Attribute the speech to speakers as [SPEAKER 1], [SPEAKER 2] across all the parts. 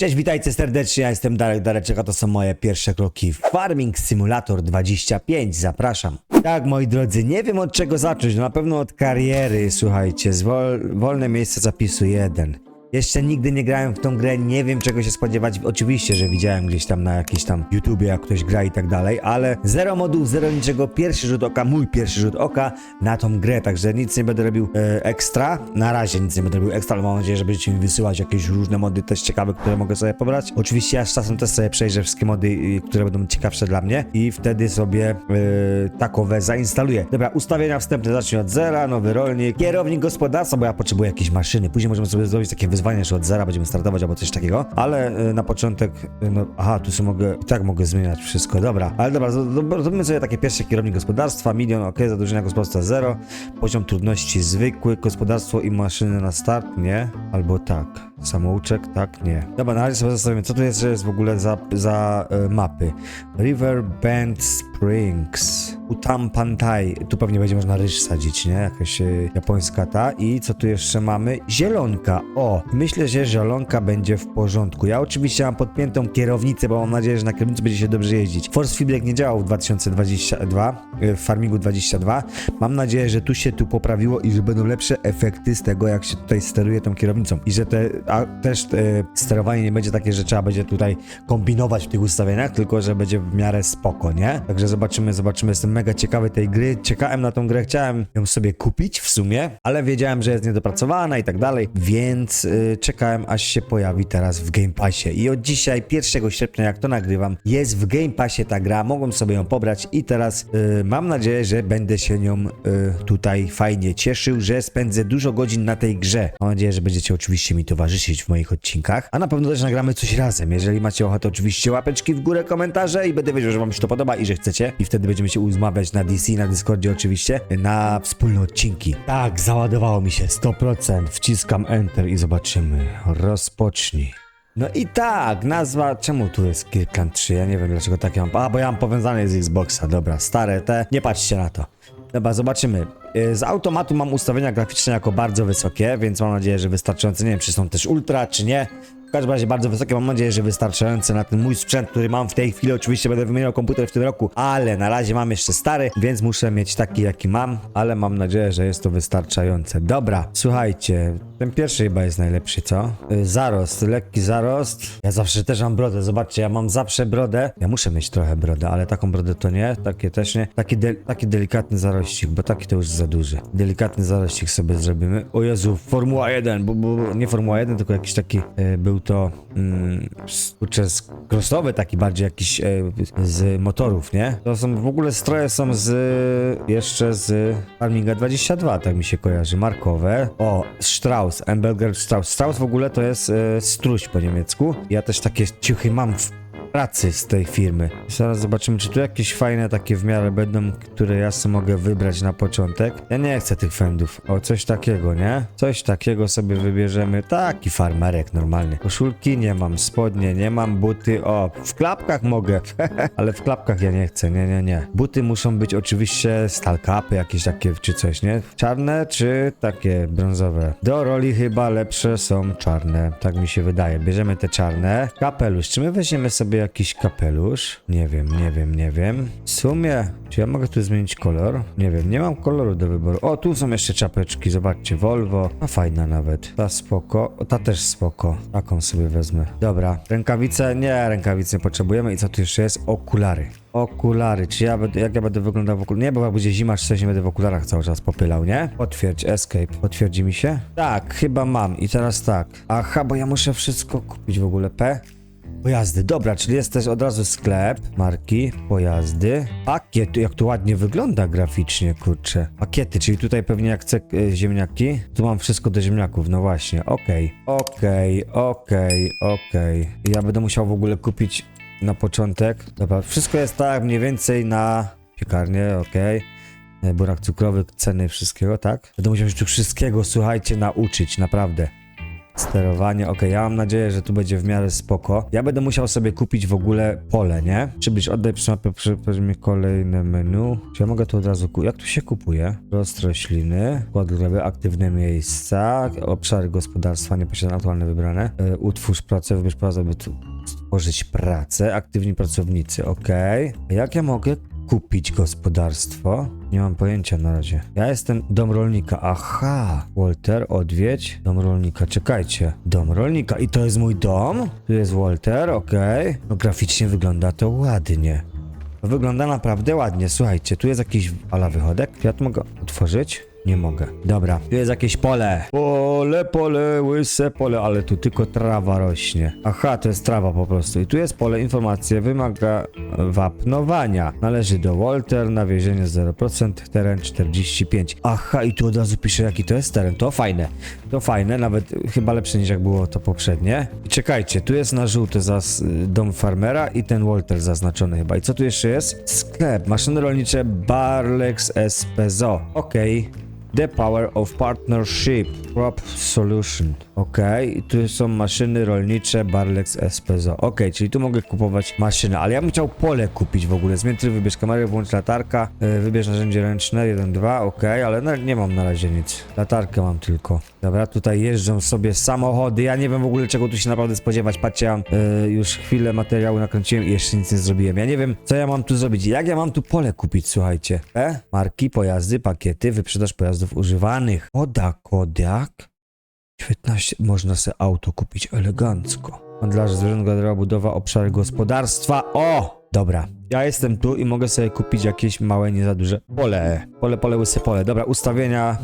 [SPEAKER 1] Cześć, witajcie serdecznie, ja jestem Darek Dareczek, a to są moje pierwsze kroki w Farming Simulator 25, zapraszam. Tak, moi drodzy, nie wiem od czego zacząć, no na pewno od kariery, słuchajcie, wolne miejsce zapisu 1. Jeszcze nigdy nie grałem w tą grę, nie wiem czego się spodziewać. Oczywiście, że widziałem gdzieś tam na jakimś tam YouTubie, jak ktoś gra i tak dalej, ale zero modów, zero niczego, pierwszy rzut oka, mój pierwszy rzut oka na tą grę, także nic nie będę robił e, ekstra. Na razie nic nie będę robił ekstra, ale mam nadzieję, że będziecie mi wysyłać jakieś różne mody też ciekawe, które mogę sobie pobrać. Oczywiście ja z czasem też sobie przejrzę wszystkie mody, y, które będą ciekawsze dla mnie i wtedy sobie y, takowe zainstaluję. Dobra, ustawienia wstępne zacznij od zera, nowy rolnik, kierownik gospodarstwa, bo ja potrzebuję jakiejś maszyny. Później możemy sobie zrobić takie wyzwanie, że od zera będziemy startować albo coś takiego, ale y, na początek, y, no aha, tu sobie mogę, tak mogę zmieniać wszystko, dobra. Ale dobra, zrobimy sobie takie pierwsze kierownik gospodarstwa, milion, ok, zadłużenia gospodarstwa zero, poziom trudności zwykły, gospodarstwo i maszyny na start, nie? Albo tak. Samouczek, tak, nie. Dobra, na razie sobie zostawimy, co tu jest, że jest w ogóle za, za e, mapy. River Bend Springs, Utampantai, tu pewnie będzie można ryż sadzić, nie? Jakaś e, japońska ta. I co tu jeszcze mamy? Zielonka, o! Myślę, że zielonka będzie w porządku. Ja oczywiście mam podpiętą kierownicę, bo mam nadzieję, że na kierownicy będzie się dobrze jeździć. Force Feedback nie działał w 2022, e, w Farmingu 22. Mam nadzieję, że tu się tu poprawiło i że będą lepsze efekty z tego, jak się tutaj steruje tą kierownicą. I że te, a też e, sterowanie nie będzie takie, że trzeba będzie tutaj kombinować w tych ustawieniach, tylko że będzie w miarę spoko, nie? Także zobaczymy, zobaczymy. Jestem mega ciekawy tej gry. Czekałem na tą grę, chciałem ją sobie kupić w sumie, ale wiedziałem, że jest niedopracowana i tak dalej, więc y, czekałem aż się pojawi teraz w Game Passie. I od dzisiaj, 1 sierpnia, jak to nagrywam, jest w Game Passie ta gra, mogłem sobie ją pobrać i teraz y, mam nadzieję, że będę się nią tutaj fajnie cieszył, że spędzę dużo godzin na tej grze. Mam nadzieję, że będziecie oczywiście mi towarzyszyć w moich odcinkach, a na pewno też nagramy coś razem. Jeżeli macie ochotę, oczywiście łapeczki w górę, komentarze i będę wiedział, że wam się to podoba i że chcecie. I wtedy będziemy się uzmawiać na DC, na Discordzie oczywiście, na wspólne odcinki. Tak, załadowało mi się 100%. Wciskam Enter i zobaczymy. Rozpocznij. No i tak, nazwa, czemu tu jest Kirkland 3? Ja nie wiem dlaczego takie mam. A, bo ja mam powiązane z Xboxa, dobra, stare te, nie patrzcie na to. Dobra, zobaczymy. Y, Z automatu mam ustawienia graficzne jako bardzo wysokie, więc mam nadzieję, że wystarczające. Nie wiem, czy są też ultra, czy nie. W każdym razie bardzo wysokie, mam nadzieję, że wystarczające na ten mój sprzęt, który mam w tej chwili. Oczywiście będę wymieniał komputer w tym roku, ale na razie mam jeszcze stary, więc muszę mieć taki, jaki mam, ale mam nadzieję, że jest to wystarczające. Dobra, słuchajcie, ten pierwszy chyba jest najlepszy, co? Y, Zarost, lekki zarost. Ja zawsze też mam brodę, zobaczcie, ja mam zawsze brodę. Ja muszę mieć trochę brodę, ale taką brodę to nie, takie też nie. Taki, de taki delikatny zarościk, bo taki to już za duży. Delikatny zarościk sobie zrobimy. O Jezu, Formuła 1, bo, bo nie Formuła 1, tylko jakiś taki, e, był to, mm, kurczę, crossowy taki bardziej jakiś e, z motorów, nie? To są, w ogóle stroje są z, jeszcze z Farminga 22, tak mi się kojarzy, markowe. O, Strauss, Embelger Strauss. Strauss w ogóle to jest e, struś po niemiecku. Ja też takie ciuchy mam w pracy z tej firmy. Zaraz zobaczymy, czy tu jakieś fajne takie w miarę będą, które ja sobie mogę wybrać na początek. Ja nie chcę tych fendów. O, coś takiego, nie? Coś takiego sobie wybierzemy. Taki farmerek normalny. Koszulki nie mam, spodnie nie mam, buty. O, w klapkach mogę, ale w klapkach ja nie chcę, nie, nie, nie. Buty muszą być oczywiście stalkapy, jakieś takie czy coś, nie? Czarne czy takie brązowe? Do roli chyba lepsze są czarne, tak mi się wydaje. Bierzemy te czarne. Kapelusz, czy my weźmiemy sobie jakiś kapelusz? Nie wiem, nie wiem, nie wiem. W sumie, czy ja mogę tu zmienić kolor? Nie wiem, nie mam koloru do wyboru. O, tu są jeszcze czapeczki, zobaczcie, Volvo. A fajna nawet. Ta spoko, o, ta też spoko. Taką sobie wezmę. Dobra, rękawice? Nie, rękawic nie potrzebujemy. I co tu jeszcze jest? Okulary. Okulary, czy ja będę, jak ja będę wyglądał w okularach? Nie, bo jak będzie zima, czy coś nie będę w okularach cały czas popylał, nie? Potwierdź, escape. Potwierdzi mi się? Tak, chyba mam. I teraz tak. Aha, bo ja muszę wszystko kupić w ogóle. P? Pojazdy, dobra, czyli jest też od razu sklep, marki, pojazdy. Pakiet, jak to ładnie wygląda graficznie, kurczę. Pakiety, czyli tutaj pewnie jak chcę e, ziemniaki, tu mam wszystko do ziemniaków, no właśnie, okej, okej, okej, okej. Ja będę musiał w ogóle kupić na początek. Dobra, wszystko jest tak mniej więcej na piekarnię, okej. E, Burak cukrowy, ceny wszystkiego, tak? Będę musiał się tu wszystkiego, słuchajcie, nauczyć, naprawdę. Sterowanie, ok, ja mam nadzieję, że tu będzie w miarę spoko. Ja będę musiał sobie kupić w ogóle pole, nie? Przybyć, oddaj przy mapie mi kolejne menu. Czy ja mogę tu od razu? Jak tu się kupuje? Rost rośliny, kład aktywne miejsca, obszary gospodarstwa nieposiadane, aktualne wybrane. E, utwórz pracę, wybierz pracę, by tu stworzyć pracę, aktywni pracownicy, ok. Jak ja mogę kupić gospodarstwo? Nie mam pojęcia na razie. Ja jestem dom rolnika. Aha! Walter, odwiedź. Dom rolnika, czekajcie. Dom rolnika. I to jest mój dom? Tu jest Walter, okej. No graficznie wygląda to ładnie. To wygląda naprawdę ładnie. Słuchajcie, tu jest jakiś ala wychodek. Tu mogę otworzyć? Nie mogę. Dobra, tu jest jakieś pole. Pole, pole, łyse pole, ale tu tylko trawa rośnie. Aha, to jest trawa po prostu. I tu jest pole, informacje, wymaga wapnowania. Należy do Walter, nawiezienie 0%, teren 45. Aha, i tu od razu pisze jaki to jest teren. To fajne. To fajne, nawet chyba lepsze niż jak było to poprzednie. I czekajcie, tu jest na żółto zas dom farmera i ten Walter zaznaczony chyba. I co tu jeszcze jest? Sklep, maszyny rolnicze Barlex SPZO. Okej. The Power of Partnership Crop Solution. Ok, i tu są maszyny rolnicze Barlex SPZO. Ok, czyli tu mogę kupować maszyny, ale ja bym chciał pole kupić w ogóle. Zmień tryb, wybierz kamerę, włącz latarka, yy, wybierz narzędzie ręczne 1, 2, ok, ale nie mam na razie nic. Latarkę mam tylko. Dobra, tutaj jeżdżą sobie samochody. Ja nie wiem w ogóle czego tu się naprawdę spodziewać. Patrzcie, ja yy, już chwilę materiału nakręciłem i jeszcze nic nie zrobiłem. Ja nie wiem, co ja mam tu zrobić. Jak ja mam tu pole kupić, słuchajcie. E? Marki, pojazdy, pakiety, wyprzedaż pojazdów używanych. Koda, Kodak. 19. Można sobie auto kupić elegancko. Handlarz zwierząt, garderoba, budowa, obszary gospodarstwa. O! Dobra. Ja jestem tu i mogę sobie kupić jakieś małe, nie za duże pole. Pole, pole, łysy pole. Dobra, ustawienia.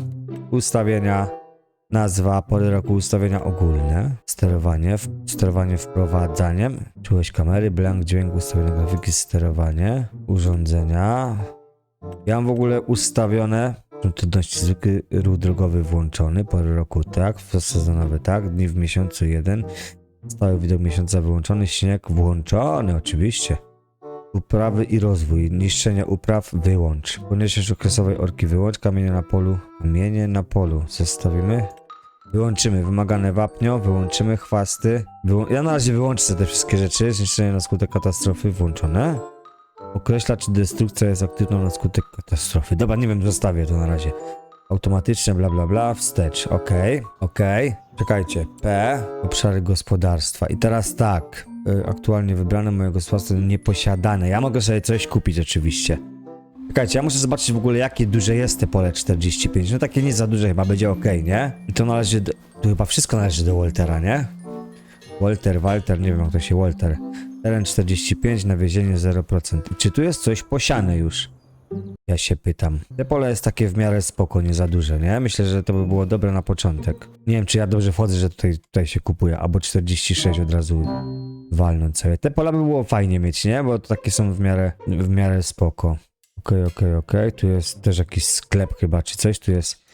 [SPEAKER 1] Ustawienia. Nazwa, pory roku, ustawienia ogólne. Sterowanie, w, sterowanie wprowadzaniem. Czułość kamery, blank dźwięku, ustawienia grafiki, sterowanie. Urządzenia. Ja mam w ogóle ustawione trudności zwykły ruch drogowy włączony, pory roku tak, sezonowy tak, dni w miesiącu jeden, stały widok miesiąca wyłączony, śnieg włączony oczywiście. Uprawy i rozwój, niszczenie upraw wyłącz. Poniesiesz okresowej orki wyłącz, kamienie na polu, kamienie na polu, zostawimy. Wyłączymy wymagane wapnio, wyłączymy chwasty. Wyłą ja na razie wyłączę te wszystkie rzeczy, zniszczenie na skutek katastrofy włączone. Określa, czy destrukcja jest aktywna na skutek katastrofy. Dobra, nie wiem, zostawię to na razie. Automatyczne, bla bla bla, wstecz, ok, ok. Czekajcie, P, obszary gospodarstwa. I teraz tak, y, aktualnie wybrane moje gospodarstwo nieposiadane. Ja mogę sobie coś kupić oczywiście. Czekajcie, ja muszę zobaczyć w ogóle jakie duże jest te pole 45. No takie nie za duże chyba, będzie ok, nie? I to należy do... Tu chyba wszystko należy do Waltera, nie? Walter, Walter, nie wiem jak to się Walter. Teren 45, nawiezienie 0%. I czy tu jest coś posiane już? Ja się pytam. Te pole jest takie w miarę spoko, nie za duże, nie? Myślę, że to by było dobre na początek. Nie wiem, czy ja dobrze wchodzę, że tutaj, tutaj się kupuje, albo 46 od razu walnąć sobie. Te pola by było fajnie mieć, nie? Bo takie są w miarę, w miarę spoko. Okej, okej, okej. Tu jest też jakiś sklep chyba, czy coś. Tu jest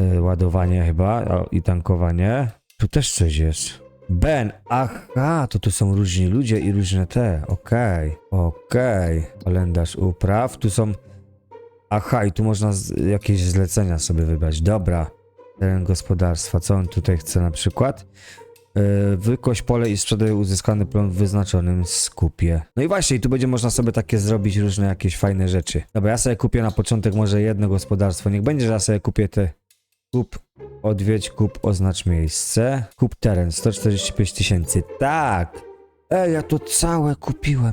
[SPEAKER 1] y, ładowanie chyba o, i tankowanie. Tu też coś jest. Ben, aha, to tu są różni ludzie i różne te, okej, okej. Kalendarz upraw, tu są, aha, i tu można jakieś zlecenia sobie wybrać, dobra. Teren gospodarstwa, co on tutaj chce na przykład? Yy, pole i sprzedaj uzyskany plon w wyznaczonym skupie. No i właśnie, i tu będzie można sobie takie zrobić różne jakieś fajne rzeczy. Dobra, ja sobie kupię na początek może jedno gospodarstwo, niech będzie, że ja sobie kupię te Kup, odwiedź, kup, oznacz miejsce. Kup teren, 145 tysięcy. Tak! Ej, ja to całe kupiłem.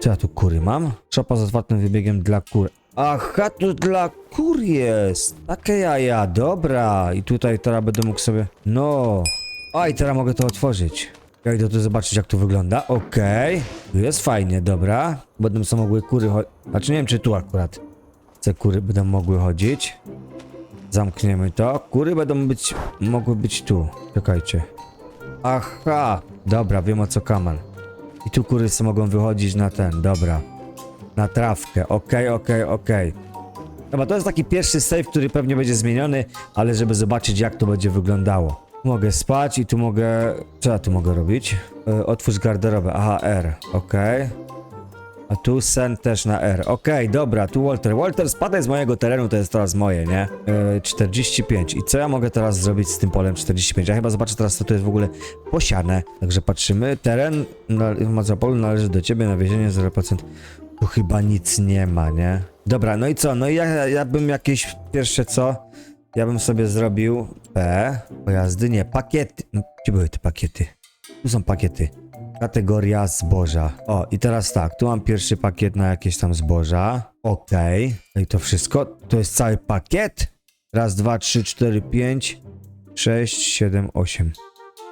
[SPEAKER 1] Co ja tu kury mam? Szopa z otwartym wybiegiem dla kur. Aha, tu dla kur jest. Takie jaja, dobra. I tutaj teraz będę mógł sobie... No. I teraz mogę to otworzyć. Ja idę tu zobaczyć, jak to wygląda. Okej. Tu jest fajnie, dobra. Będą sobie mogły kury chodzić. Znaczy, nie wiem, czy tu akurat. Te kury będą mogły chodzić. Zamkniemy to. Kury będą być, mogły być tu. Czekajcie. Aha, dobra, wiem o co kaman. I tu kury sobie mogą wychodzić na ten, dobra. Na trawkę, okej, okej, okej. Dobra, to jest taki pierwszy save, który pewnie będzie zmieniony, ale żeby zobaczyć jak to będzie wyglądało. Mogę spać i tu mogę... Co ja tu mogę robić? Yy, otwórz garderobę, aha, R, okej. A tu Sen też na R. Okej, dobra, tu Walter. Walter, spadaj z mojego terenu, to jest teraz moje, nie? Yy, 45. I co ja mogę teraz zrobić z tym polem 45? Ja chyba zobaczę teraz, co to jest w ogóle posiane. Także patrzymy. Teren na informacja o polu należy do ciebie, nawiezienie 0%. Tu chyba nic nie ma, nie? Dobra, no i co? No i ja, ja bym jakieś pierwsze co? Ja bym sobie zrobił P. Pojazdy, nie, pakiety. No, Gdzie były te pakiety? Tu są pakiety. Kategoria zboża. O, i teraz tak, tu mam pierwszy pakiet na jakieś tam zboża. Okej. No i to wszystko? To jest cały pakiet? Raz, dwa, trzy, cztery, pięć, sześć, siedem, osiem.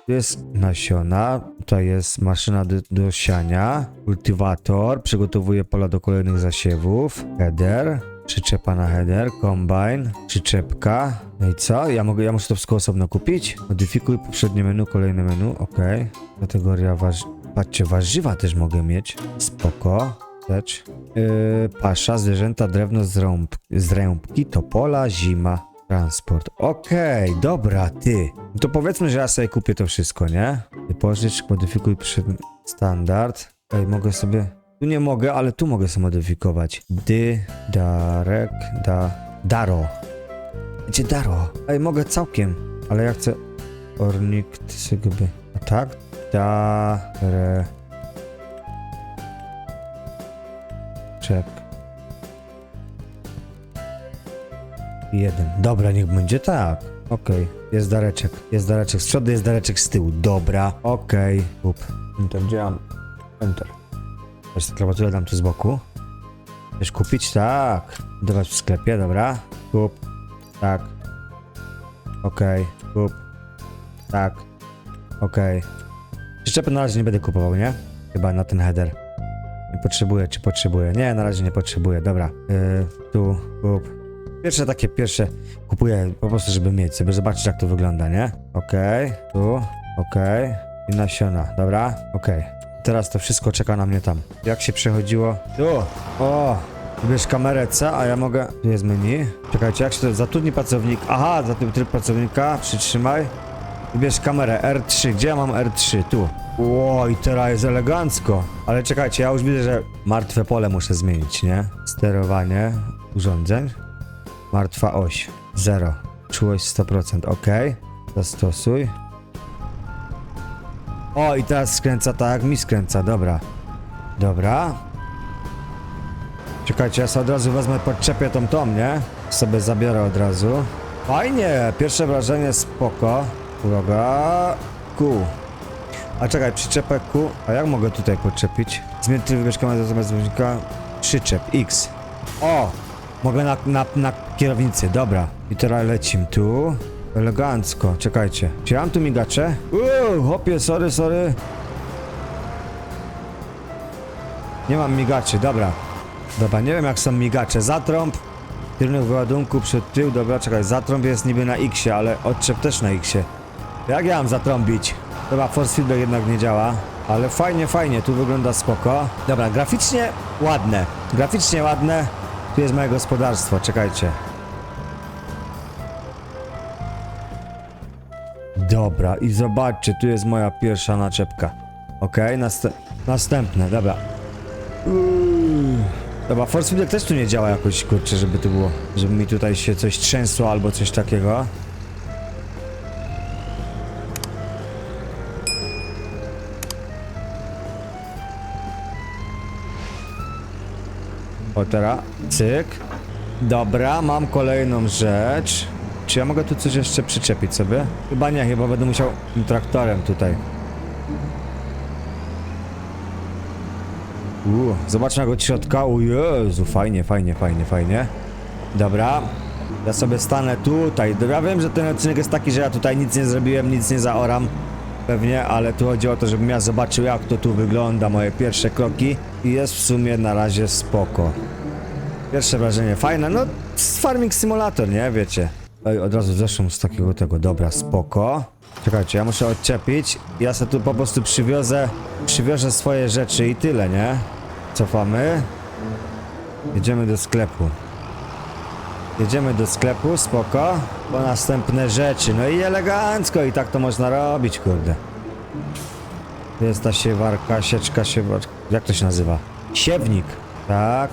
[SPEAKER 1] Tu jest nasiona, tutaj jest maszyna do, do siania, kultywator, przygotowuje pola do kolejnych zasiewów, header, przyczepa na header, combine, przyczepka. No i co? Ja mogę, ja muszę to wszystko osobno kupić? Modyfikuj poprzednie menu, kolejne menu, ok. Kategoria warz... Patrzcie, warzywa też mogę mieć. Spoko. Yy, pasza, zwierzęta, drewno z, rąb, z rębki, topola, zima. Transport. Okej, dobra, ty. No to powiedzmy, że ja sobie kupię to wszystko, nie? Pożycz, modyfikuj przed standard. Ej, mogę sobie... Tu nie mogę, ale tu mogę sobie modyfikować. Dy, darek, da... Daro. Gdzie daro? Ej, mogę całkiem, ale ja chcę... Ornikt, sygby. A tak? Dare... Czek. Jeden. Dobra, niech będzie tak. Okej, jest dareczek. Jest dareczek z przodu, jest dareczek z tyłu. Dobra, okej. Kup. Enter, gdzie mam? Enter. Weź klawiaturę dam tu z boku. Chcesz kupić? Tak. Dawać w sklepie, dobra. Kup. Tak. Okej, kup. Tak. Okej. Przyczepy na razie nie będę kupował, nie? Chyba na ten header. Nie potrzebuję, czy potrzebuję? Nie, na razie nie potrzebuję. Dobra. Yy, tu, kup. Pierwsze takie, pierwsze kupuję po prostu, żeby mieć, żeby zobaczyć jak to wygląda, nie? Okej, tu, okej. I nasiona, dobra? Okej. Teraz to wszystko czeka na mnie tam. Jak się przechodziło? Tu! O! Wybierz kamerę C, a ja mogę... Tu jest menu. Czekajcie, jak się to... Zatrudnij pracownik. Aha, zatrudnij tryb pracownika. Przytrzymaj. Wybierz kamerę R3. Gdzie ja mam R3? Tu. Ło, i teraz jest elegancko. Ale czekajcie, ja już widzę, że martwe pole muszę zmienić, nie? Sterowanie urządzeń. Martwa oś. 0. Czułość 100%. OK. Zastosuj. O, i teraz skręca tak, jak mi skręca. Dobra. Dobra. Czekajcie, ja sobie od razu wezmę, podczepię tą tą, nie? Sobie zabiorę od razu. Fajnie, pierwsze wrażenie spoko. Uwaga. Q. A czekaj, przyczepę Q. A jak mogę tutaj podczepić? Zmień tryb mieszkania zamiast zwolnika. Przyczep X. O! Mogę na, na, na kierownicy, dobra. I teraz lecim tu. Elegancko, czekajcie. Czy ja mam tu migacze? Uuu, hopie, sorry, sorry. Nie mam migaczy, dobra. Dobra, nie wiem jak są migacze. Zatrąb. Kierunek wyładunku przed tył, dobra, czekaj. Zatrąb jest niby na X, ale odczep też na X. Jak ja mam zatrąbić? Dobra, force feedback jednak nie działa. Ale fajnie, fajnie, tu wygląda spoko. Dobra, graficznie ładne. Graficznie ładne. Tu jest moje gospodarstwo, czekajcie. Dobra, i zobaczcie, tu jest moja pierwsza naczepka. Okej, nast następne, dobra. Dobra, force feedback też tu nie działa jakoś, kurczę, żeby tu było, żeby mi tutaj się coś trzęsło albo coś takiego. O teraz, cyk. Dobra, mam kolejną rzecz. Czy ja mogę tu coś jeszcze przyczepić sobie? Chyba nie, chyba będę musiał traktorem tutaj. Uuu, zobaczmy jak od środka. O Jezu, fajnie, fajnie, fajnie, fajnie. Dobra. Ja sobie stanę tutaj. Ja wiem, że ten odcinek jest taki, że ja tutaj nic nie zrobiłem, nic nie zaoram. Pewnie, ale tu chodzi o to, żebym ja zobaczył jak to tu wygląda, moje pierwsze kroki. I jest w sumie na razie spoko. Pierwsze wrażenie fajne, no Farming Simulator, nie? Wiecie. Ej, od razu zeszłam z takiego tego, dobra, spoko. Czekajcie, ja muszę odczepić. Ja sobie tu po prostu przywiozę, przywiozę swoje rzeczy i tyle, nie? Cofamy. Jedziemy do sklepu. Jedziemy do sklepu, spoko. Po następne rzeczy. No i elegancko i tak to można robić, kurde. Jest ta siewarka, sieczka, siewarka. Jak to się nazywa? Siewnik. Tak.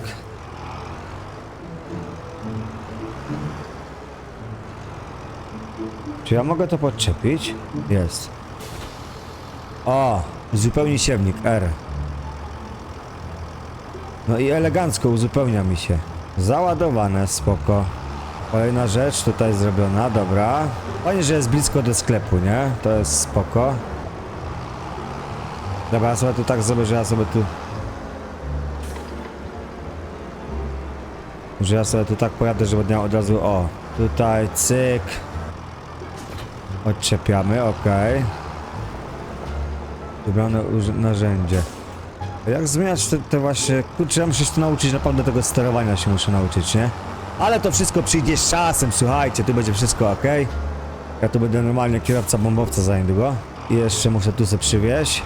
[SPEAKER 1] Czy ja mogę to podczepić? Jest. O, zupełnie siewnik, R. No i elegancko uzupełnia mi się. Załadowane, spoko. Kolejna rzecz tutaj zrobiona, dobra. Fajnie, że jest blisko do sklepu, nie? To jest spoko. Dobra, ja sobie tu tak zrobię, że ja sobie tu... Że ja sobie tu tak pojadę, żeby miał od razu... O, tutaj cyk. Odczepiamy, okej. Wybrane narzędzie. Jak zmieniać te, te właśnie... Kurczę, ja muszę się to nauczyć, naprawdę tego sterowania się muszę nauczyć, nie? Ale to wszystko przyjdzie z czasem, słuchajcie, tu będzie wszystko ok. Ja tu będę normalnie kierowca bombowca za niedługo. I jeszcze muszę tu sobie przywieźć.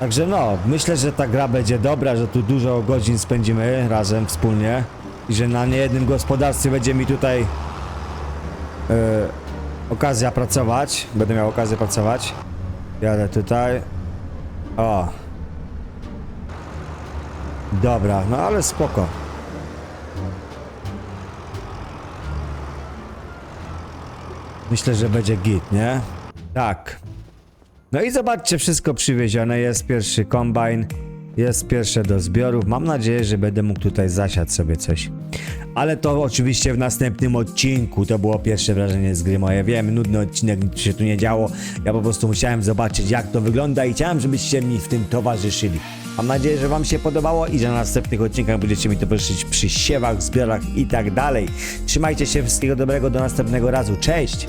[SPEAKER 1] Także no, myślę, że ta gra będzie dobra, że tu dużo godzin spędzimy razem, wspólnie. I że na niejednym gospodarstwie będzie mi tutaj e, okazja pracować. Będę miał okazję pracować. Jadę tutaj. O. Dobra, no ale spoko. Myślę, że będzie git, nie? Tak. No i zobaczcie, wszystko przywiezione. Jest pierwszy kombajn, jest pierwsze do zbiorów. Mam nadzieję, że będę mógł tutaj zasiać sobie coś. Ale to oczywiście w następnym odcinku. To było pierwsze wrażenie z gry moje. Wiem, nudny odcinek, nic się tu nie działo. Ja po prostu musiałem zobaczyć, jak to wygląda i chciałem, żebyście mi w tym towarzyszyli. Mam nadzieję, że wam się podobało i że na następnych odcinkach będziecie mi towarzyszyć przy siewach, zbiorach i tak dalej. Trzymajcie się, wszystkiego dobrego, do następnego razu. Cześć!